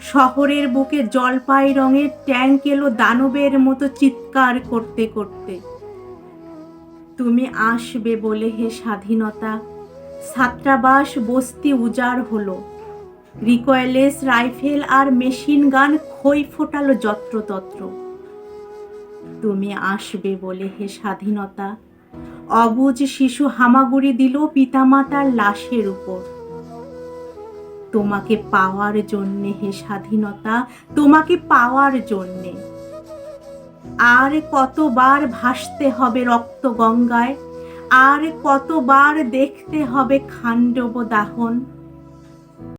শহরের বুকে জলপাই রঙের ট্যাঙ্ক এলো দানবের মতো চিৎকার করতে করতে। তুমি আসবে বলে হে স্বাধীনতা, ছাত্রাবাস বস্তি উজাড় হলো। রিকয়েলেস রাইফেল আর মেশিন গান খই ফোটালো যত্রতত্র। তুমি আসবে বলে হে স্বাধীনতা, অবুজ শিশু হামাগুড়ি দিল পিতামাতার লাশের উপর। তোমাকে পাওয়ার জন্যে হে স্বাধীনতা, তোমাকে পাওয়ার জন্যে। আর কতবার ভাসতে হবে রক্ত গঙ্গায়, আর কতবার দেখতে হবে খাণ্ডব দাহন।